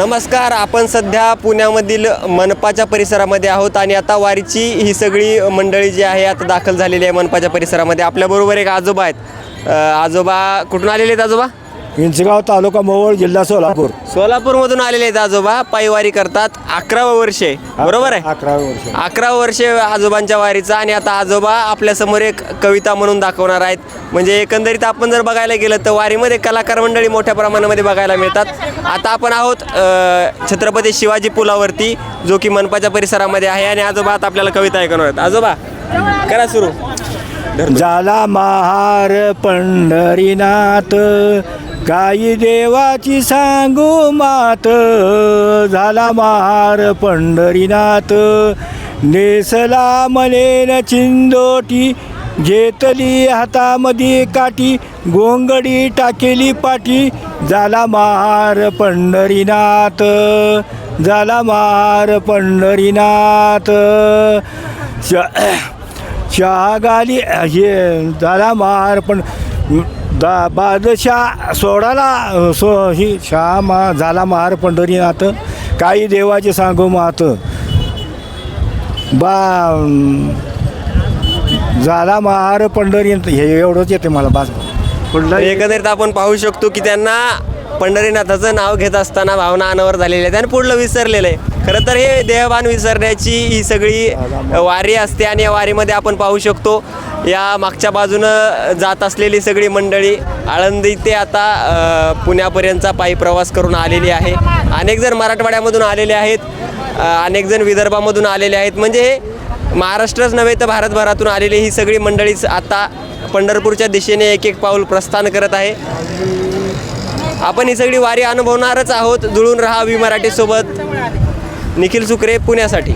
नमस्कार आपण सध्या पुण्यामधील मनपाच्या परिसरामध्ये आहोत आणि आता वारीची ही सगळी मंडळी जी आहे आता दाखल झालेली आहे मनपाच्या परिसरामध्ये. आपल्याबरोबर एक आजोबा आहेत. आजोबा कुठून आलेले आहेत आजोबा? इंचगाव तालुका मोहोळ जिल्हा सोलापूर. सोलापूरमधून आलेले आहेत आजोबा पायवारी करतात अकरावं वर्ष. आहे बरोबर आहे? अकरावे वर्ष. अकरा वर्षे आजोबांच्या वारीचा आणि आता आजोबा आपल्यासमोर एक कविता म्हणून दाखवणार आहेत. म्हणजे एकंदरीत आपण जर बघायला गेलं तर वारीमध्ये कलाकार मंडळी मोठ्या प्रमाणामध्ये बघायला मिळतात. आता आपण आहोत अ, छत्रपती शिवाजी पुलावरती जो की मनपाच्या परिसरामध्ये आहे आणि आजोबा आता आपल्याला कविता ऐकणार आहेत. आजोबा करा सुरू. झाला महार पंढरीनाथ काही देवाची सांगू मात झाला महार पंढरीनाथ. नेसला मलेन चिंदोटी घेतली हातामध्ये काठी गोंगडी टाकेली पाठी. झाला महार पंढरीनाथ झाला महार पंढरीनाथ. श शहा गाली हे झाला महार पण दा बादशाह सोडाला सो ही शहा मा झाला महार पंढरीनाथ काही देवाचे सांगू मात. बा झाला महार पंढरीनाथ हे एवढंच येते मला बास. पुढलं एकंदरीत आपण पाहू शकतो की त्यांना पंढरीनाथाचं नाव घेत असताना भावना अनावर झालेल्या आहेत आणि पुढलं विसरलेलं आहे. खरं तर हे देहभान विसरण्याची ही सगळी वारी असते आणि या वारीमध्ये आपण पाहू शकतो. या मागच्या बाजूनं जात असलेली सगळी मंडळी आळंदी ते आता पुण्यापर्यंतचा पायी प्रवास करून आलेली आहे. अनेक जण मराठवाड्यामधून आलेले आहेत अनेकजण अनेक जण विदर्भामधून आलेले आहेत. म्हणजे हे महाराष्ट्रच नव्हे तर भारतभरातून आलेली ही सगळी मंडळीच आता पंढरपूरच्या दिशेने एक एक पाऊल प्रस्थान करत आहे. आपण ही सगळी वारी अनुभवणारच आहोत. जुळून राहा वी मराठीसोबत निखिल सुकरे पुण्यासाठी.